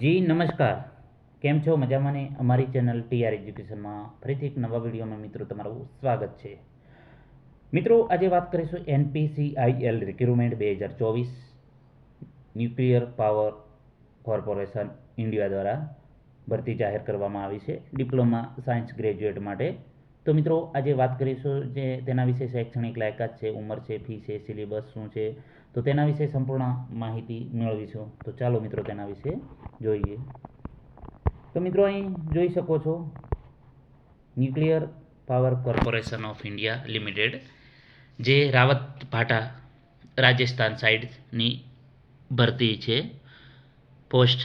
જી, નમસ્કાર. કેમ છો? મજામાં ને અમારી ચેનલ ટીઆર એજ્યુકેશનમાં ફરીથી એક નવા વિડીયોમાં મિત્રો તમારું સ્વાગત છે. મિત્રો, આજે વાત કરીશું એનપીસીઆઈએલ રિક્રુટમેન્ટ બે હજાર ચોવીસ ન્યુક્લિયર પાવર કોર્પોરેશન ઇન્ડિયા દ્વારા ભરતી જાહેર કરવામાં આવી છે ડિપ્લોમા સાયન્સ ગ્રેજ્યુએટ માટે. તો મિત્રો, આજે વાત કરીશું જે તેના વિશે શૈક્ષણિક લાયકાત છે, ઉંમર છે, ફી છે સિલેબસ શું છે તો તેના વિશે સંપૂર્ણ માહિતી મેળવીશું. તો ચાલો મિત્રો તેના વિશે જોઈએ. તો મિત્રો અહીં જોઈ શકો છો nuclear power corporation of India limited જે રાવત ભાટા રાજસ્થાન સાઇડની ભરતી છે, post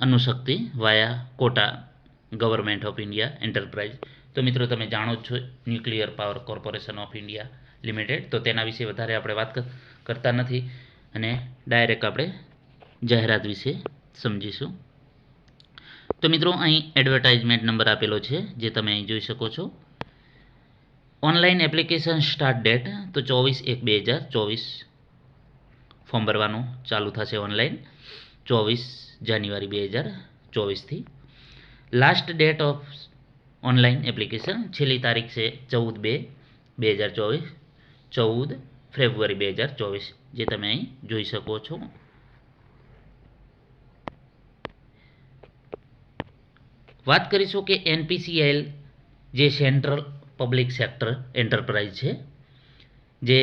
Anushakti via Kota government of India enterprise તો મિત્રો તમે જાણો જ છો nuclear power corporation of India limited તો તેના વિશે વધારે આપણે વાત કર- કરતા નથી અને ડાયરેક્ટ આપણે જાહેરાત વિશે સમજીશું. તો મિત્રો, અહીં એડવર્ટાઇઝમેન્ટ નંબર આપેલો છે, જે તમે અહીં જોઈ શકો છો. ઓનલાઈન એપ્લિકેશન સ્ટાર્ટ ડેટ તો ચોવીસ એક બે હજાર ચોવીસ ફોર્મ ભરવાનું ચાલુ થશે ઓનલાઈન ચોવીસ જાન્યુઆરી બે હજાર ચોવીસથી. Last date of online application છેલ્લી તારીખ છે ચૌદ બે બે હજાર ચોવીસ, ચૌદ ફેબ્રુઆરી બે હજાર ચોવીસ, જે તમે અહીં જોઈ શકો છો. વાત કરીશું કે એનપીસીએલ, જે સેન્ટ્રલ પબ્લિક સેક્ટર એન્ટરપ્રાઇઝ છે, જે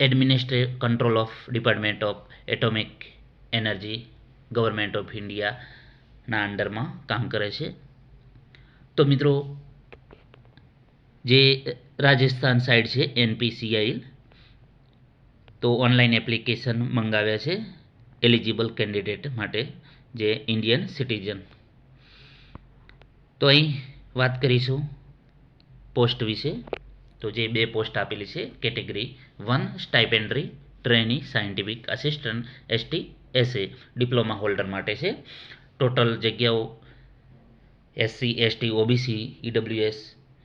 administrative, control of department of atomic energy, government of ઇન્ડિયાના અંડરમાં કામ કરે છે. તો મિત્રો, જે રાજસ્થાન સાઈડ છે એનપીસીઆઈ તો ઓનલાઈન એપ્લિકેશન મંગાવ્યા છે એલિજિબલ કેન્ડિડેટ માટે, જે ઇન્ડિયન સિટીઝન તો અહીં વાત કરીશું પોસ્ટ વિશે. તો જે બે પોસ્ટ આપેલી છે category one stipendiary trainee scientific assistant ST SA diploma holder માટે છે. ટોટલ જગ્યાઓ SC ST OBC EWS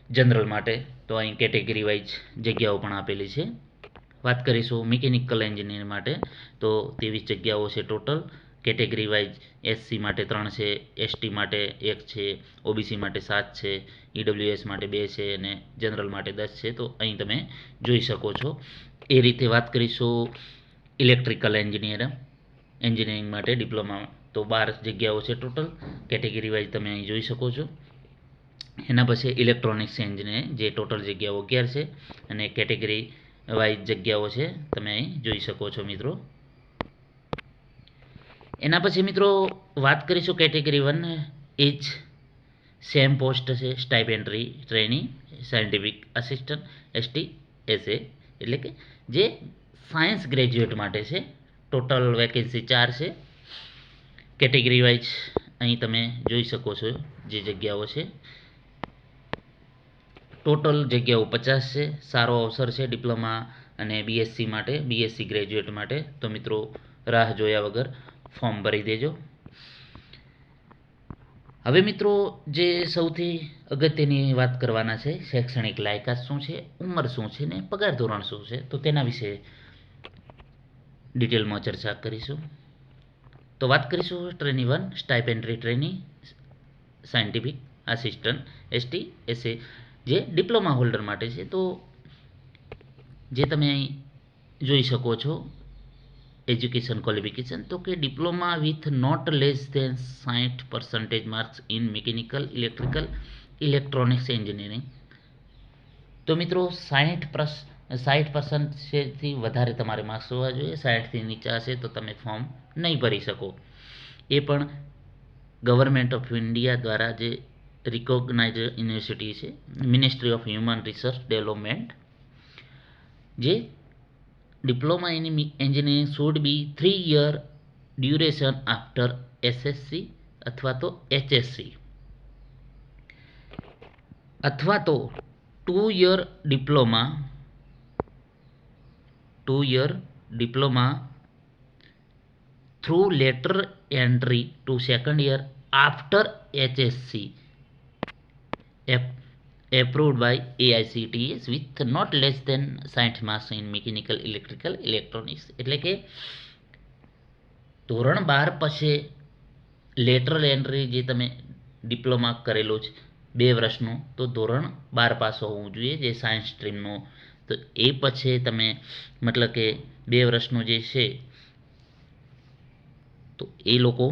general માટે. તો અહીં કેટેગરી વાઇઝ જગ્યાઓ પણ આપેલી છે. વાત કરીશું મિકેનિકલ એન્જિનિયર માટે. તો ત્રેવીસ જગ્યાઓ છે ટોટલ કેટેગરી વાઇઝ એસસી માટે ત્રણ છે એસટી માટે એક છે ઓબીસી માટે સાત છે ઈડબ્લ્યુએસ માટે બે છે અને જનરલ માટે દસ છે. તો અહીં તમે જોઈ શકો છો. એ રીતે વાત કરીશું ઇલેક્ટ્રિકલ એન્જિનિયર એન્જિનિયરિંગ માટે ડિપ્લોમા તો બાર જગ્યાઓ છે ટોટલ કેટેગરી વાઇઝ તમે અહીં જોઈ શકો છો. એના પછી ઇલેક્ટ્રોનિક્સ એન્જિનિયર જે ટોટલ જગ્યાઓ અગિયાર છે અને કેટેગરી વાઇઝ જગ્યાઓ છે, તમે અહીં જોઈ શકો છો મિત્રો. એના પછી મિત્રો વાત કરીશું કેટેગરી વન એ સેમ પોસ્ટ છે stipendiary trainee scientific assistant ST, SA, એટલે કે જે સાયન્સ ગ્રેજ્યુએટ માટે છે. ટોટલ વેકેન્સી ચાર છે. કેટેગરી વાઇઝ અહીં તમે જોઈ શકો છો જે જગ્યાઓ છે. ટોટલ જગ્યાઓ પચાસ છે. સારો અવસર છે ડિપ્લોમા અને બીએસસી માટે બીએસસી ગ્રેજ્યુએટ માટે. તો મિત્રો, રાહ જોયા વગર ફોર્મ ભરી દેજો. હવે મિત્રો, જે સૌથી અગત્યની વાત કરવાના છે, શૈક્ષણિક લાયકાત શું છે, ઉંમર શું છે ને પગાર ધોરણ શું છે, તો તેના વિશે ડિટેલમાં ચર્ચા કરીશું. તો વાત કરીશું trainee one stipendiary trainee scientific assistant ST SA જે ડિપ્લોમા હોલ્ડર માટે છે, તો જે તમે અહીં જોઈ શકો છો એજ્યુકેશન ક્વોલિફિકેશન તો કે diploma with not less than સાઠ percentage marks in mechanical electrical electronics engineering તો મિત્રો સાઠ પ્રસ સાઠ પર્સન્ટેજથી વધારે તમારે માર્ક્સ હોવા જોઈએ સાઠથી નીચા હશે તો તમે ફોર્મ નહીં ભરી શકો. એ પણ ગવર્મેન્ટ ઓફ ઇન્ડિયા દ્વારા જે રિકોગ્નાઇઝ યુનિવર્સિટી છે ministry of human research development જે diploma in me- engineering B three year duration after SSC અથવા તો એચએસસી અથવા તો two year diploma two year diploma through lateral entry to second year after HSC approved by AICTS with not less than 60 marks in mechanical, electrical, electronics. એટલે કે ધોરણ બાર પછી lateral entry જે તમે ડિપ્લોમા કરેલો છે બે વર્ષનું, તો ધોરણ બાર પાસ હોવું જોઈએ જે સાયન્સ સ્ટ્રીમનું તો એ પછી તમે મતલબ કે બે વર્ષનું જે છે, તો એ લોકો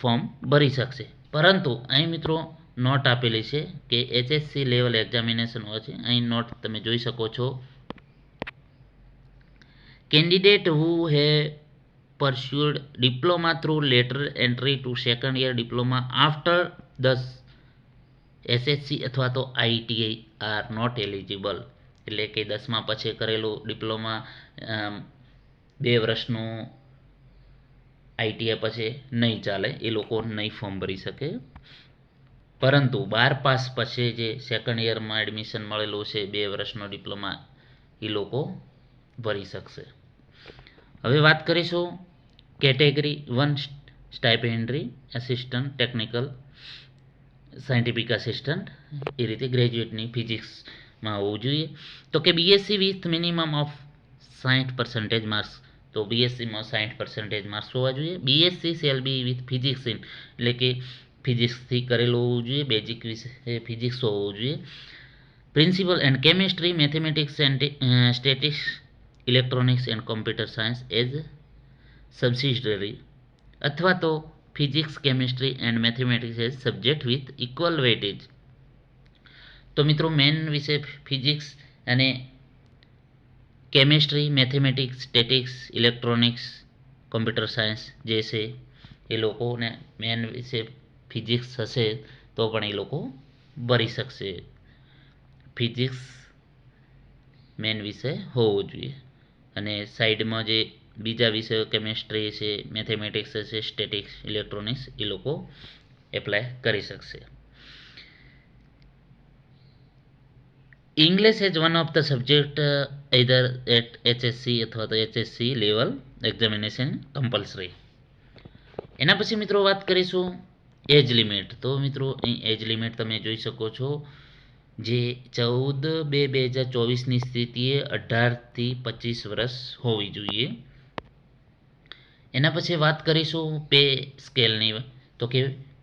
ફોર્મ ભરી શકશે. પરંતુ અહીં મિત્રો નોટ આપેલી છે કે એચએસસી લેવલ એક્ઝામિનેશન હોય છે અહીં નોટ તમે જોઈ શકો છો candidate who have pursued diploma through lateral entry to second year diploma after the SSC અથવા તો ITI are not eligible એટલે કે દસમા પછી કરેલું ડિપ્લોમા બે વર્ષનું આઈટીઆઈ પછી નહીં ચાલે એ લોકો નહીં ફોર્મ ભરી શકે પરંતુ બાર પાસ પછી જે સેકન્ડ યરમાં એડમિશન મળેલું છે, બે વર્ષનો ડિપ્લોમા એ લોકો ભરી શકશે. હવે વાત કરીશું category one stipendiary assistant technical scientific assistant એ રીતે ગ્રેજ્યુએટની ફિઝિક્સમાં હોવું જોઈએ. તો કે બીએસસી વિથ મિનિમમ ઓફ સાઠ પર્સન્ટેજ માર્ક્સ તો બીએસસીમાં સાઠ પર્સન્ટેજ માર્ક્સ હોવા જોઈએ. બીએસસી સેલ બી વિથ ફિઝિક્સ ઇન એટલે કે ફિઝિક્સથી કરેલું હોવું જોઈએ બેઝિક વિશે ફિઝિક્સ હોવું જોઈએ. Principal and chemistry mathematics and statistics electronics and computer science as subsidiary અથવા તો physics chemistry and mathematics as subject with equal weightage તો મિત્રો મેન વિશે ફિઝિક્સ અને chemistry mathematics statistics electronics computer science જે છે એ લોકોને મેન વિશે ફિઝિક્સ હશે તો પણ એ લોકો ભરી શકશે. ફિઝિક્સ મેન વિષય હોવો જોઈએ. અને સાઈડમાં જે બીજા વિષયો કેમેસ્ટ્રી છે, મેથેમેટિક્સ છે સ્ટેટિક્સ, ઇલેક્ટ્રોનિક્સ એ લોકો એપ્લાય કરી શકશે. English as one of the subject either at HSC અથવા તો એચએસસી લેવલ એક્ઝામિનેશન કમ્પલસરી એના પછી મિત્રો વાત કરીશું એજ લિમિટ. તો મિત્રો, અહીં એજ લિમિટ તમે જોઈ શકો છો જે ચૌદ બે બે હજાર ચોવીસની સ્થિતિએ અઢારથી પચીસ વર્ષ હોવી જોઈએ. એના પછી વાત કરીશું પે સ્કેલની. તો કે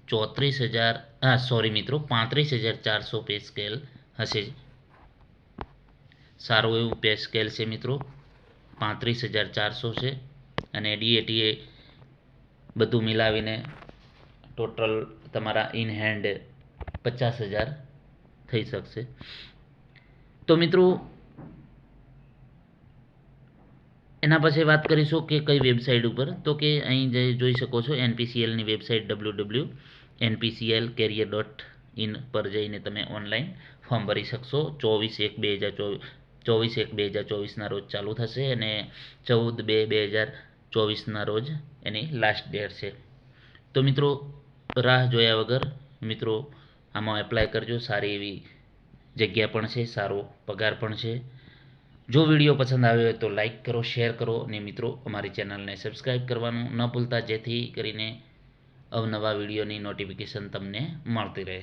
ચોત્રીસ હજાર, હા સોરી મિત્રો, પાંત્રીસ હજાર ચારસો પે સ્કેલ હશે. સારું એવું પે સ્કેલ છે મિત્રો. પાંત્રીસ હજાર ચારસો છે. અને ડીએટીએ બધું મિલાવીને ટોટલ તમારા ઇન હેન્ડ પચાસ હજાર થઈ શકશે. તો મિત્રો, એના પછી વાત કરીશું કે કઈ વેબસાઇટ ઉપર. તો કે અહીં જે જોઈ શકો છો એનપીસીએલની website W W NPCL career dot in પર જઈને તમે ઓનલાઈન ફોર્મ ભરી શકશો. ચોવીસ એક બે હજાર ચોવીસ એક બે હજાર ચોવીસના રોજ ચાલુ થશે અને ચૌદ બે બે હજાર ચોવીસના રોજ એની લાસ્ટ ડેટ છે. તો મિત્રો રાહ જોયા વગર મિત્રો, આમાં એપ્લાય કરજો. સારી એવી જગ્યા પણ છે, સારો પગાર પણ છે. જો વીડિયો પસંદ આવ્યો હોય તો લાઇક કરો શેર કરો અને મિત્રો, અમારી ચેનલને સબસ્ક્રાઈબ કરવાનું ન ભૂલતા, જેથી કરીને અવનવા વિડીયોની નોટિફિકેશન તમને મળતી રહે.